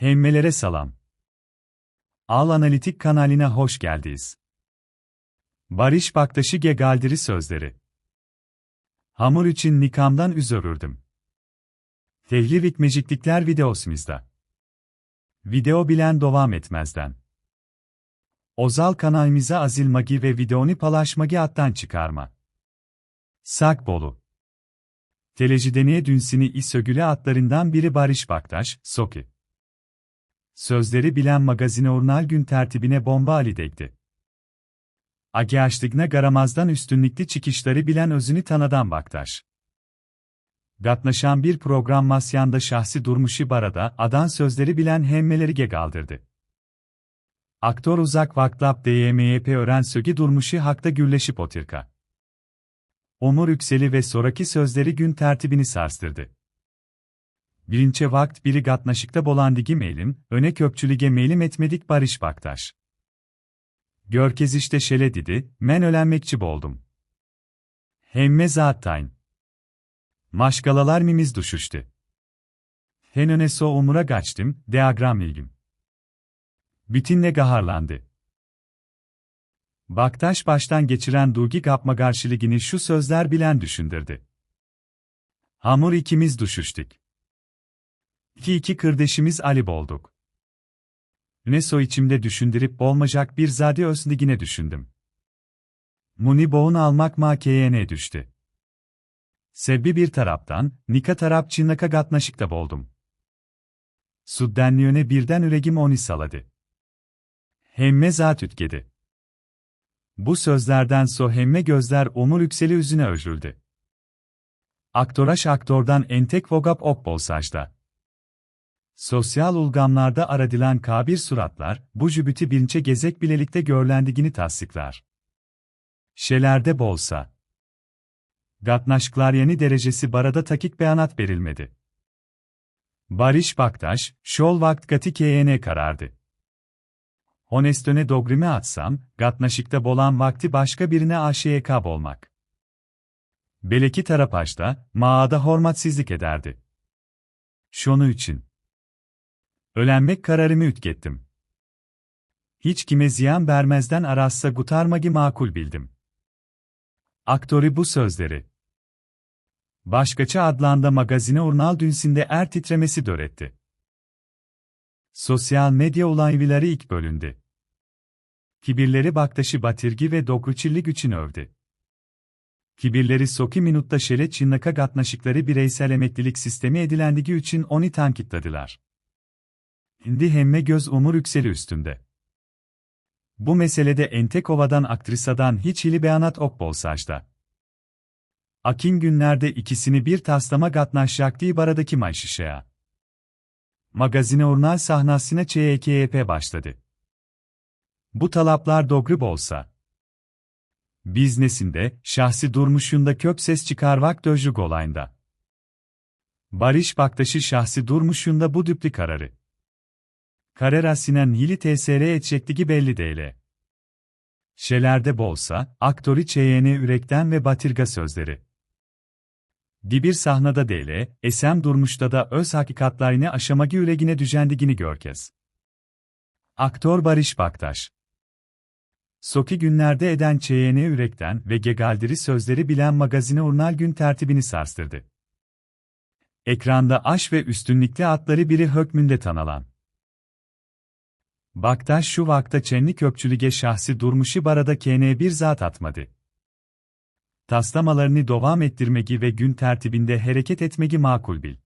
Hemmelere salam. Al Analitik kanalına hoş geldiniz. Barış Baktaşı Gegaldiri sözleri. Hamur için nikamdan üzörürdüm. Tehli vikmeciklikler videosumuzda. Video bilen devam etmezden. Ozal kanalımıza azil magi ve videonu paylaşmagi attan çıkarma. Sakbolu. Telecideniye dünsini isögüle atlarından biri Barış Baktaş, Soki. Sözleri bilen magazine urnal gün tertibine bomba Ali dekti. Agiaştıgna garamazdan üstünlükli çıkışları bilen özünü tanadan Baktaş. Gatnaşan bir program masyanda şahsi durmuşu barada adan sözleri bilen hemmeleri gegaldırdı. Aktör uzak vaklap DYMYP öğren sögi durmuşu hakta gürleşip otirka. Omur yükseli ve sonraki sözleri gün tertibini sarstırdı. Birinçe vakt biri gatnaşıkta bolandigi meylim, öne köpçülige meylim etmedik Barış Baktaş. Görkez işte şele dedi, men ölenmekçi boldum. Hemme zattayın. Maşgalalar mimiz düşüştü. Hen öne so umura kaçtım, diagram ilgim. Bitinle gaharlandı. Baktaş baştan geçiren Dugi Kapma karşıligini şu sözler bilen düşündürdü. Hamur ikimiz düşüştük. İki iki kırdeşimiz Ali bolduk. Ne so içimde düşündürüp bolmacak bir zade özligine düşündüm. Muni boğun almak makeyene düştü. Sebbi bir taraftan, nika taraf çinnaka gatnaşıkta boldum. Suddenliyöne birden üregim oni saladı. Hemme zat ütkedi. Bu sözlerden so hemme gözler omur yükseli yüzüne öjüldü. Aktoraş aktordan entek vogap ok bolsajda. Sosyal ulgamlarda aradilen kabir suratlar, bu jübüti bilinçe gezek bilelikte görlendigini tasdiklar. Şelerde bolsa. Gatnaşklar yeni derecesi barada takik beyanat verilmedi. Barış Baktaş, şol vakt gati KYN karardı. Honestöne dogrimi atsam, gatnaşıkta bolan vakti başka birine aşiyek olmak. Beleki tarapaşta, maada hormatsizlik ederdi. Şonu için. Ölenmek kararımı ütkettim. Hiç kime ziyan vermezden arassa gutarmagi makul bildim. Aktörü bu sözleri. Başkaça adlanda magazine urnal dünsinde er titremesi döretti. Sosyal medya olayları ilk bölündü. Kibirleri Baktaşı Batirgi ve Dokruçilli güçün övdü. Kibirleri Soki Minutta Şele Çinnaka gatnaşıkları bireysel emeklilik sistemi edilendigi için oni tankitladılar. Hindi hemme göz umur yükseli üstünde. Bu meselede Entekova'dan aktrisadan hiç hili beyanat ok bolsajda. Akin günlerde ikisini bir taslama gatnaşyak baradaki mayşişeya. Magazine urnal sahnasına ÇYKYP başladı. Bu talaplar dogri bolsa. Biznesinde, şahsi durmuşunda kök ses çıkarvak döjlük olayında. Barış Baktaşı şahsi durmuşunda bu düpli kararı. Karerasinen hili TSR edecektigi belli değil. Şelerde bolsa, aktori çeyene ürekten ve batirga sözleri. Dibir sahnada değil, esem durmuşta da öz hakikatlarını aşamagi üregine düzendigini görkez. Aktör Barış Baktaş Soki günlerde eden çeyene ürekten ve gegaldiri sözleri bilen magazine urnal gün tertibini sarstırdı. Ekranda aş ve üstünlükli atları biri hökmünde tanılan. Baktaş şu vakta çenli köpçülüge şahsi durmuşu barada kene bir zat atmadı. Taslamalarını devam ettirmegi ve gün tertibinde hareket etmegi makul bil.